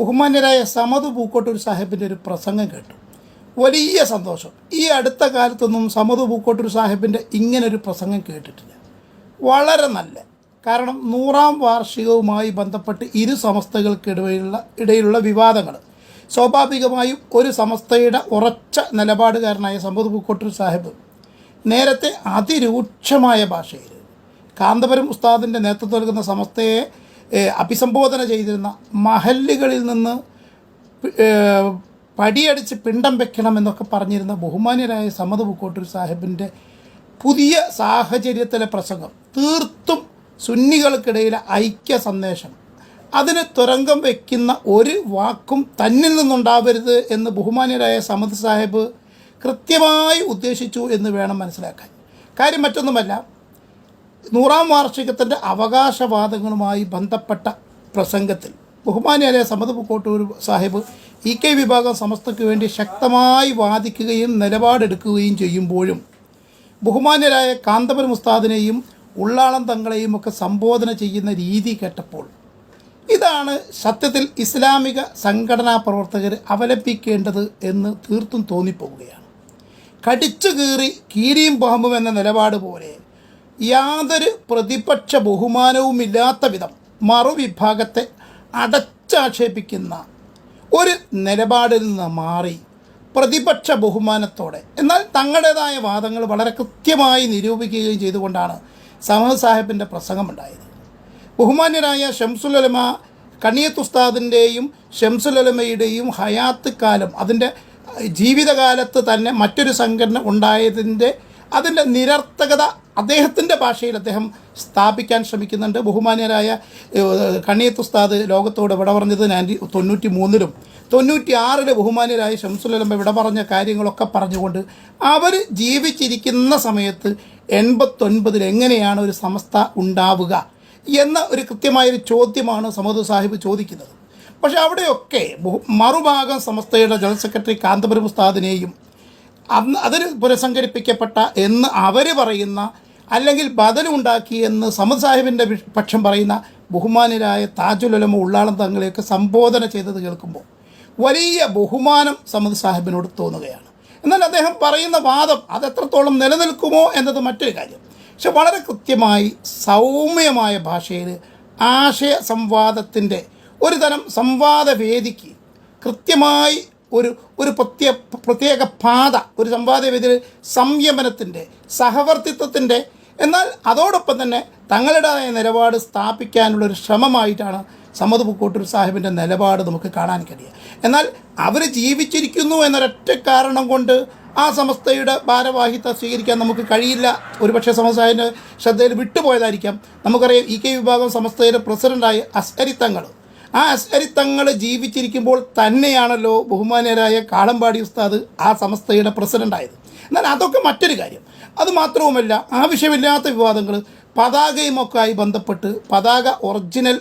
ബഹുമാന്യരായ സമത് പൂക്കോട്ടൂർ സാഹിബിന്റെ ഒരു പ്രസംഗം കേട്ടു. വലിയ സന്തോഷം. ഈ അടുത്ത കാലത്തൊന്നും സമത് പൂക്കോട്ടൂർ സാഹിബിന്റെ ഇങ്ങനൊരു പ്രസംഗം കേട്ടിട്ടില്ല. വളരെ നല്ല. കാരണം നൂറാം വാർഷികവുമായി ബന്ധപ്പെട്ട് ഇരു സമസ്തകൾക്കിടയിലുള്ള ഇടയിലുള്ള വിവാദങ്ങൾ. സ്വാഭാവികമായും ഒരു സമസ്തയുടെ ഉറച്ച നിലപാടുകാരനായ സമ്പത് പൂക്കോട്ടൂർ സാഹിബ് നേരത്തെ അതിരൂക്ഷമായ ഭാഷയിൽ കാന്തപുരം ഉസ്താദിന്റെ നേതൃത്വം നൽകുന്ന സമസ്തയെ അഭിസംബോധന ചെയ്തിരുന്ന മഹല്ലുകളിൽ നിന്ന് പടിയടിച്ച് പിണ്ടം വെക്കണമെന്നൊക്കെ പറഞ്ഞിരുന്ന ബഹുമാന്യരായ സമത് പൂക്കോട്ടൂർ സാഹിബിന്റെ പുതിയ സാഹചര്യത്തിലെ പ്രസംഗം. തീർത്തും സുന്നികൾക്കിടയിലെ ഐക്യ സന്ദേശം. അതിന് തുരങ്കം വയ്ക്കുന്ന ഒരു വാക്കും തന്നിൽ നിന്നുണ്ടാവരുത് എന്ന് ബഹുമാന്യരായ സമത് സാഹിബ് കൃത്യമായി ഉദ്ദേശിച്ചു എന്ന് വേണം മനസ്സിലാക്കാൻ. കാര്യം മറ്റൊന്നുമല്ല നൂറാം വാർഷികത്തിന്റെ അവകാശവാദങ്ങളുമായി ബന്ധപ്പെട്ട പ്രസംഗത്തിൽ ബഹുമാനിയായ സമത് കോട്ടൂർ സാഹിബ് ഇ കെ വിഭാഗം സമസ്തയ്ക്ക് വേണ്ടി ശക്തമായി വാദിക്കുകയും നിലപാടെടുക്കുകയും ചെയ്യുമ്പോഴും ബഹുമാന്യരായ കാന്തപുരം ഉസ്താദിനെയും ഉള്ളാളം തങ്ങളെയും ഒക്കെ സംബോധന ചെയ്യുന്ന രീതി കേട്ടപ്പോൾ ഇതാണ് സത്യത്തിൽ ഇസ്ലാമിക സംഘടനാ പ്രവർത്തകർ അവലംബിക്കേണ്ടത് എന്ന് തീർത്തും തോന്നിപ്പോവുകയാണ് കടിച്ചു കീറി കീരിയും പാമ്പും എന്ന നിലപാട് പോലെ യാതൊരു പ്രതിപക്ഷ ബഹുമാനവുമില്ലാത്ത വിധം മറുവിഭാഗത്തെ അടച്ചാക്ഷേപിക്കുന്ന ഒരു നിലപാടിൽ നിന്ന് മാറി പ്രതിപക്ഷ ബഹുമാനത്തോടെ. എന്നാൽ തങ്ങളുടേതായ വാദങ്ങൾ വളരെ കൃത്യമായി നിരൂപിക്കുകയും ചെയ്തുകൊണ്ടാണ് സമദ് സാഹിബിന്റെ പ്രസംഗമുണ്ടായത്. ബഹുമാന്യരായ ഷംസുലമ കണിയത്ത് ഉസ്താദിന്റെയും ഷംസുലമയുടെയും ഹയാത്ത് കാലം അതിന്റെ ജീവിതകാലത്ത് തന്നെ മറ്റൊരു സംഘടന ഉണ്ടായതിന്റെ അതിന്റെ നിരർത്ഥകത അദ്ദേഹത്തിന്റെ ഭാഷയിൽ അദ്ദേഹം സ്ഥാപിക്കാൻ ശ്രമിക്കുന്നുണ്ട്. ബഹുമാന്യരായ കണിയത്ത് ഉസ്താദ് ലോകത്തോട് വിട പറഞ്ഞത് നയന്റി തൊണ്ണൂറ്റി മൂന്നിലും തൊണ്ണൂറ്റി ആറിലെ ബഹുമാന്യരായ ഷംസുലമ വിട പറഞ്ഞ കാര്യങ്ങളൊക്കെ പറഞ്ഞുകൊണ്ട് അവർ ജീവിച്ചിരിക്കുന്ന സമയത്ത് എൺപത്തൊൻപതിൽ എങ്ങനെയാണ് ഒരു സമസ്ത ഉണ്ടാവുക എന്ന ഒരു കൃത്യമായൊരു ചോദ്യമാണ് സമദ് സാഹിബ് ചോദിക്കുന്നത്. പക്ഷേ അവിടെയൊക്കെ മറുഭാഗം സമസ്തയുടെ ജനറൽ സെക്രട്ടറി കാന്തപുരം ഉസ്താദിനെയും അന്ന് അതിൽ പുനഃസംഘടിപ്പിക്കപ്പെട്ട എന്ന് അവർ പറയുന്ന അല്ലെങ്കിൽ ബദലുണ്ടാക്കി എന്ന് സമദ് സാഹിബിന്റെ പക്ഷം പറയുന്ന ബഹുമാനരായ താജുലമ ഉള്ളാളം തങ്ങളെയൊക്കെ സംബോധന ചെയ്തത് കേൾക്കുമ്പോൾ വലിയ ബഹുമാനം സമദ് സാഹിബിനോട് തോന്നുകയാണ്. എന്നാൽ അദ്ദേഹം പറയുന്ന വാദം അത് എത്രത്തോളം നിലനിൽക്കുമോ എന്നത് മറ്റൊരു കാര്യം. പക്ഷെ വളരെ കൃത്യമായി സൗമ്യമായ ഭാഷയിൽ ആശയ സംവാദത്തിന്റെ ഒരു തരം സംവാദ വേദിക്ക് കൃത്യമായി ഒരു ഒരു പ്രത്യേക പ്രത്യേക പാത ഒരു സംവാദവേദിയിൽ സംയമനത്തിന്റെ സഹവർത്തിത്വത്തിന്റെ എന്നാൽ അതോടൊപ്പം തന്നെ തങ്ങളുടേതായ നിലപാട് സ്ഥാപിക്കാനുള്ളൊരു ശ്രമമായിട്ടാണ് സമ്മത് പൂക്കോട്ടൂർ സാഹിബിന്റെ നിലപാട് നമുക്ക് കാണാൻ കഴിയുക. എന്നാൽ അവർ ജീവിച്ചിരിക്കുന്നു എന്നൊരൊറ്റ കാരണം കൊണ്ട് ആ സമസ്തയുടെ ഭാരവാഹിത്വം സ്വീകരിക്കാൻ നമുക്ക് കഴിയില്ല. ഒരുപക്ഷെ സമസ്തയുടെ ശ്രദ്ധയിൽ വിട്ടുപോയതായിരിക്കാം. നമുക്കറിയാം ഇ കെ വിഭാഗം സമസ്തയുടെ പ്രസിഡന്റായി അസ്കരിത്തങ്ങൾ ആ അശ്വരി തങ്ങൾ ജീവിച്ചിരിക്കുമ്പോൾ തന്നെയാണല്ലോ ബഹുമാനരായ കാളമ്പാടി ഉസ്താദ് ആ സംസ്ഥയുടെ പ്രസിഡന്റായത് എന്നാൽ അതൊക്കെ മറ്റൊരു കാര്യം. അതുമാത്രവുമല്ല ആവശ്യമില്ലാത്ത വിവാദങ്ങൾ പതാകയുമൊക്കെയായി ബന്ധപ്പെട്ട് പതാക ഒറിജിനൽ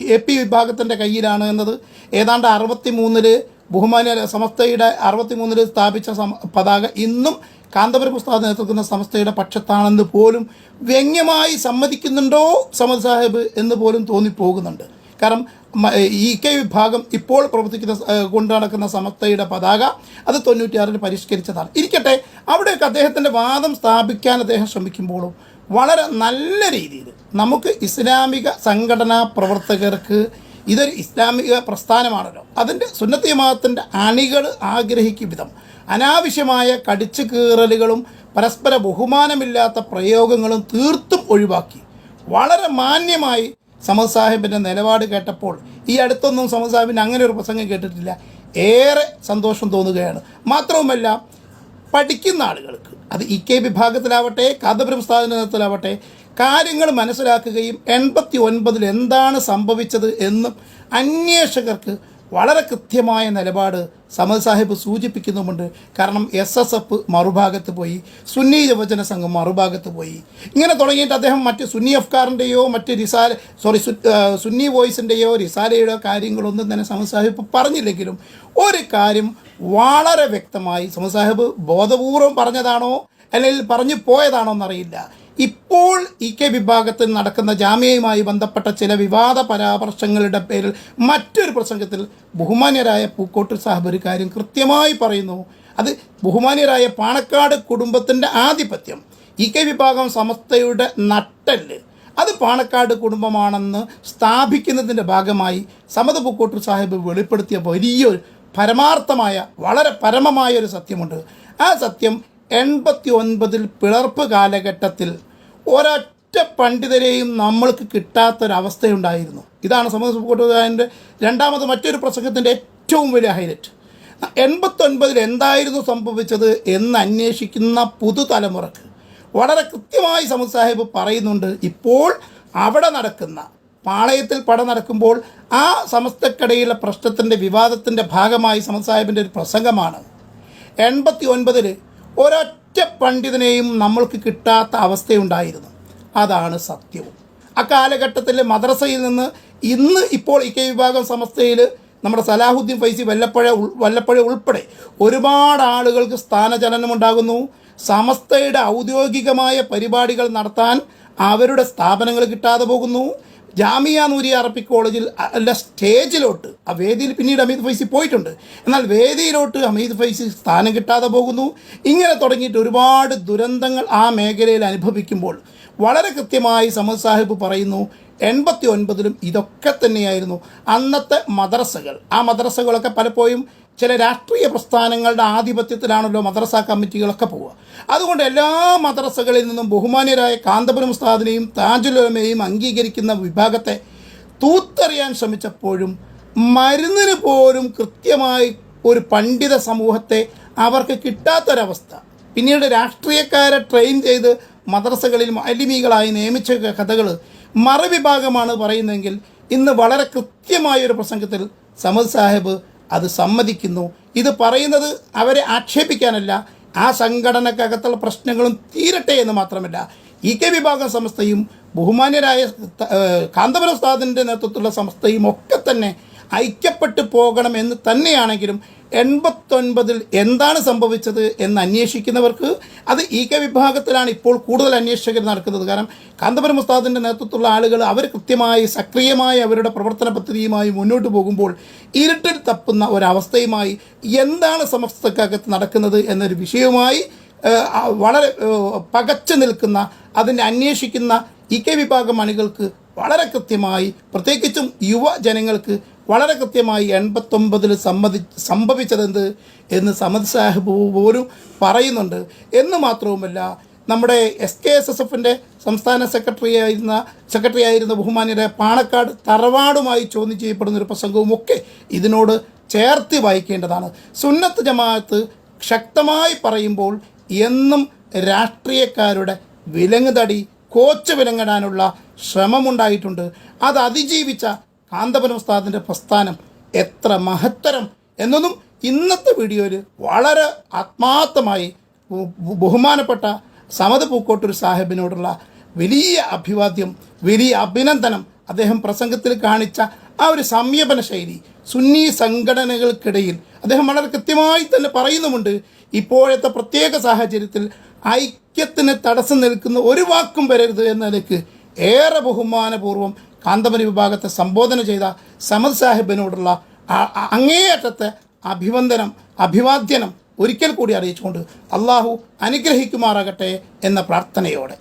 എ പി വിഭാഗത്തിന്റെ കയ്യിലാണ് എന്നത്. ഏതാണ്ട് അറുപത്തി മൂന്നിൽ ബഹുമാന സമസ്തയുടെ അറുപത്തി മൂന്നിൽ സ്ഥാപിച്ച പതാക ഇന്നും കാന്തപുരം ഉസ്താദ് നേതൃത്വക്കുന്ന സമസ്തയുടെ പക്ഷത്താണെന്ന് പോലും വ്യംഗ്യമായി സമ്മതിക്കുന്നുണ്ടോ സമദ് സാഹിബ് എന്ന് പോലും തോന്നിപ്പോകുന്നുണ്ട്. കാരണം ഇ കെ വിഭാഗം ഇപ്പോൾ പ്രവർത്തിക്കുന്ന കൊണ്ട് നടക്കുന്ന സമസ്തയുടെ പതാക അത് തൊണ്ണൂറ്റിയാറിൽ പരിഷ്കരിച്ചതാണ്. ഇരിക്കട്ടെ അവിടെയൊക്കെ അദ്ദേഹത്തിന്റെ വാദം സ്ഥാപിക്കാൻ അദ്ദേഹം ശ്രമിക്കുമ്പോഴും വളരെ നല്ല രീതിയിൽ നമുക്ക് ഇസ്ലാമിക സംഘടനാ പ്രവർത്തകർക്ക് ഇതൊരു ഇസ്ലാമിക പ്രസ്ഥാനമാണല്ലോ. അതിന്റെ സുന്നത്തി മതത്തിന്റെ അണികൾ ആഗ്രഹിക്കും വിധം അനാവശ്യമായ കടിച്ചു കീറലുകളും പരസ്പര ബഹുമാനമില്ലാത്ത പ്രയോഗങ്ങളും തീർത്തും ഒഴിവാക്കി വളരെ മാന്യമായി സമദ് സാഹിബിന്റെ നിലപാട് കേട്ടപ്പോൾ ഈ അടുത്തൊന്നും സമദ് സാഹിബിന്റെ അങ്ങനെ ഒരു പ്രസംഗം കേട്ടിട്ടില്ല. ഏറെ സന്തോഷം തോന്നുകയാണ്. മാത്രവുമല്ല പഠിക്കുന്ന ആളുകൾക്ക് അത് ഇ കെ വിഭാഗത്തിലാവട്ടെ കാന്തപുരം സ്ഥാപനത്തിലാവട്ടെ കാര്യങ്ങൾ മനസ്സിലാക്കുകയും എൺപത്തി ഒൻപതിൽ എന്താണ് സംഭവിച്ചത് എന്നും അന്വേഷകർക്ക് വളരെ കൃത്യമായ നിലപാട് സമദ് സാഹിബ് സൂചിപ്പിക്കുന്നുമുണ്ട്. കാരണം എസ് എസ് എഫ് മറുഭാഗത്ത് പോയി സുന്നി യുവജന സംഘം മറുഭാഗത്ത് പോയി. ഇങ്ങനെ തുടങ്ങിയിട്ട് അദ്ദേഹം മറ്റ് സുന്നി അഫ്കാറിന്റെയോ മറ്റ് റിസാല സോറി സുന്നി വോയിസിന്റെയോ റിസാലയുടെയോ കാര്യങ്ങളൊന്നും തന്നെ സമദ് സാഹിബ് പറഞ്ഞില്ലെങ്കിലും ഒരു കാര്യം വളരെ വ്യക്തമായി സമദ് സാഹിബ് ബോധപൂർവം പറഞ്ഞതാണോ അല്ലെങ്കിൽ പറഞ്ഞു പോയതാണോ എന്നറിയില്ല. ഇപ്പോൾ ഇ കെ വിഭാഗത്തിൽ നടക്കുന്ന ജാമ്യയുമായി ബന്ധപ്പെട്ട ചില വിവാദ പരാമർശങ്ങളുടെ പേരിൽ മറ്റൊരു പ്രസംഗത്തിൽ ബഹുമാന്യരായ പൂക്കോട്ടൂർ സാഹിബ് ഒരു കാര്യം കൃത്യമായി പറയുന്നു. അത് ബഹുമാന്യരായ പാണക്കാട് കുടുംബത്തിന്റെ ആധിപത്യം. ഇ കെ വിഭാഗം സമസ്തയുടെ നട്ടൽ അത് പാണക്കാട് കുടുംബമാണെന്ന് സ്ഥാപിക്കുന്നതിന്റെ ഭാഗമായി സമത പൂക്കോട്ടൂർ സാഹിബ് വെളിപ്പെടുത്തിയ വലിയൊരു പരമാർത്ഥമായ വളരെ പരമമായ ഒരു സത്യമുണ്ട്. ആ സത്യം എൺപത്തി ഒൻപതിൽ പിളർപ്പ് കാലഘട്ടത്തിൽ ഒരൊറ്റ പണ്ഡിതരെയും നമ്മൾക്ക് കിട്ടാത്തൊരവസ്ഥയുണ്ടായിരുന്നു. ഇതാണ് സമത് പൂക്കോട്ടൂരാന്റെ രണ്ടാമത് മറ്റൊരു പ്രസംഗത്തിന്റെ ഏറ്റവും വലിയ ഹൈലൈറ്റ് എൺപത്തൊൻപതിൽ എന്തായിരുന്നു സംഭവിച്ചത് എന്ന് അന്വേഷിക്കുന്ന പുതുതലമുറക്ക് വളരെ കൃത്യമായി സമദ് സാഹിബ് പറയുന്നുണ്ട്. ഇപ്പോൾ അവിടെ നടക്കുന്ന പാളയത്തിൽ പട നടക്കുമ്പോൾ ആ സമസ്തക്കടയിലെ പ്രശ്നത്തിന്റെ വിവാദത്തിന്റെ ഭാഗമായി സമദ് സാഹിബിന്റെ ഒരു പ്രസംഗമാണ്. എൺപത്തി ഒൻപതിൽ ഒരൊറ്റ പണ്ഡിതനെയും നമ്മൾക്ക് കിട്ടാത്ത അവസ്ഥയുണ്ടായിരുന്നു. അതാണ് സത്യവും. അക്കാലഘട്ടത്തിൽ മദ്രസയിൽ നിന്ന് ഇന്ന് ഇപ്പോൾ ഇ കെ വിഭാഗം സമസ്തയിൽ നമ്മുടെ സലാഹുദ്ദീൻ ഫൈസി വല്ലപ്പഴ വല്ലപ്പഴ ഉൾപ്പെടെ ഒരുപാട് ആളുകൾക്ക് സ്ഥാനചലനം ഉണ്ടാകുന്നു. സമസ്തയുടെ ഔദ്യോഗികമായ പരിപാടികൾ നടത്താൻ അവരുടെ സ്ഥാപനങ്ങൾ കിട്ടാതെ പോകുന്നു. ജാമിയ നൂരിയ അറബി കോളേജിൽ അല്ല സ്റ്റേജിലോട്ട് ആ വേദിയിൽ പിന്നീട് അമീദ് ഫൈസി പോയിട്ടുണ്ട്. എന്നാൽ വേദിയിലോട്ട് അമീദ് ഫൈസി സ്ഥാനം കിട്ടാതെ പോകുന്നു. ഇങ്ങനെ തുടങ്ങിയിട്ട് ഒരുപാട് ദുരന്തങ്ങൾ ആ മേഖലയിൽ അനുഭവിക്കുമ്പോൾ വളരെ കൃത്യമായി സമദ് സാഹിബ് പറയുന്നു എൺപത്തി ഒൻപതിലും ഇതൊക്കെ തന്നെയായിരുന്നു. അന്നത്തെ മദ്രസകൾ ആ മദ്രസകളൊക്കെ പലപ്പോഴും ചില രാഷ്ട്രീയ പ്രസ്ഥാനങ്ങളുടെ ആധിപത്യത്തിലാണല്ലോ മദ്രസ കമ്മിറ്റികളൊക്കെ പോവുക. അതുകൊണ്ട് എല്ലാ മദ്രസകളിൽ നിന്നും ബഹുമാന്യരായ കാന്തപുരം ഉസ്താദിനെയും താജുലോമയെയും അംഗീകരിക്കുന്ന വിഭാഗത്തെ തൂത്തറിയാൻ ശ്രമിച്ചപ്പോഴും മരുന്നിന് പോലും കൃത്യമായി ഒരു പണ്ഡിത സമൂഹത്തെ അവർക്ക് കിട്ടാത്തൊരവസ്ഥ. പിന്നീട് രാഷ്ട്രീയക്കാരെ ട്രെയിൻ ചെയ്ത് മദ്രസകളിൽ അലിമികളായി നിയമിച്ച കഥകൾ മറുവിഭാഗമാണ് പറയുന്നതെങ്കിൽ ഇന്ന് വളരെ കൃത്യമായ ഒരു പ്രസംഗത്തിൽ സമദ് സാഹിബ് അത് സമ്മതിക്കുന്നു. ഇത് പറയുന്നത് അവരെ ആക്ഷേപിക്കാനല്ല ആ സംഘടനക്കകത്തുള്ള പ്രശ്നങ്ങളും തീരട്ടെ എന്ന് മാത്രമല്ല. ഇ കെ വിഭാഗം സംസ്ഥയും ബഹുമാന്യരായ കാന്തപുരം ഉസ്താദിന്റെ നേതൃത്വത്തിലുള്ള സംസ്ഥയും ഒക്കെ തന്നെ ഐക്യപ്പെട്ടു പോകണം എന്ന് തന്നെയാണെങ്കിലും എൺപത്തൊൻപതിൽ എന്താണ് സംഭവിച്ചത് എന്ന് അന്വേഷിക്കുന്നവർക്ക് അത് ഇ കെ വിഭാഗത്തിലാണ് ഇപ്പോൾ കൂടുതൽ അന്വേഷകർ നടക്കുന്നത്. കാരണം കാന്തപുരം ഉസ്താദിന്റെ നേതൃത്വത്തിലുള്ള ആളുകൾ അവർ കൃത്യമായി സക്രിയമായി അവരുടെ പ്രവർത്തന പദ്ധതിയുമായി മുന്നോട്ട് പോകുമ്പോൾ ഇരുട്ടിൽ തപ്പുന്ന ഒരവസ്ഥയുമായി എന്താണ് സമസ്തക്കകത്ത് നടക്കുന്നത് എന്നൊരു വിഷയവുമായി വളരെ പകച്ചു നിൽക്കുന്ന അതിനെ അന്വേഷിക്കുന്ന ഇ കെ വിഭാഗം അണികൾക്ക് വളരെ കൃത്യമായി പ്രത്യേകിച്ചും യുവജനങ്ങൾക്ക് വളരെ കൃത്യമായി എൺപത്തൊമ്പതിൽ സമ്മതി സംഭവിച്ചതെന്ത് എന്ന് സമദ് സാഹിബ് പോലും പറയുന്നുണ്ട്. എന്ന് മാത്രവുമല്ല നമ്മുടെ എസ് കെ എസ് എസ് എഫിന്റെ സംസ്ഥാന സെക്രട്ടറി ആയിരുന്ന സെക്രട്ടറി ആയിരുന്ന ബഹുമാന്യരെ പാണക്കാട് തറവാടുമായി ചോദ്യം ചെയ്യപ്പെടുന്ന ഒരു പ്രസംഗവും ഒക്കെ ഇതിനോട് ചേർത്ത് വായിക്കേണ്ടതാണ്. സുന്നത്ത് ജമാഅത്ത് ശക്തമായി പറയുമ്പോൾ എന്നും രാഷ്ട്രീയക്കാരുടെ വിലങ്ങുതടി കോച്ച് വിലങ്ങിടാനുള്ള ശ്രമമുണ്ടായിട്ടുണ്ട്. അത് അതിജീവിച്ച കാന്തപുരം ഉസ്താദിന്റെ പ്രസ്ഥാനം എത്ര മഹത്തരം എന്നൊന്നും ഇന്നത്തെ വീഡിയോയിൽ വളരെ ആത്മാർത്ഥമായി ബഹുമാനപ്പെട്ട സമത് പൂക്കോട്ടൂർ സാഹിബിനോടുള്ള വലിയ അഭിവാദ്യം വലിയ അഭിനന്ദനം അദ്ദേഹം പ്രസംഗത്തിൽ കാണിച്ച ആ ഒരു സംയമന ശൈലി സുന്നി സംഘടനകൾക്കിടയിൽ അദ്ദേഹം വളരെ കൃത്യമായി തന്നെ പറയുന്നുമുണ്ട്. ഇപ്പോഴത്തെ പ്രത്യേക സാഹചര്യത്തിൽ ഐക്യത്തിന് തടസ്സം നിൽക്കുന്ന ഒരു വാക്കും വരരുത് എന്ന ഏറെ ബഹുമാനപൂർവം കാന്തപുരി വിഭാഗത്തെ സംബോധന ചെയ്ത സമദ് സാഹിബിനോടുള്ള അങ്ങേയറ്റത്തെ അഭിവന്ദനം അഭിവാദ്യനം ഒരിക്കൽ കൂടി അറിയിച്ചുകൊണ്ട് അള്ളാഹു അനുഗ്രഹിക്കുമാറാകട്ടെ എന്ന പ്രാർത്ഥനയോടെ.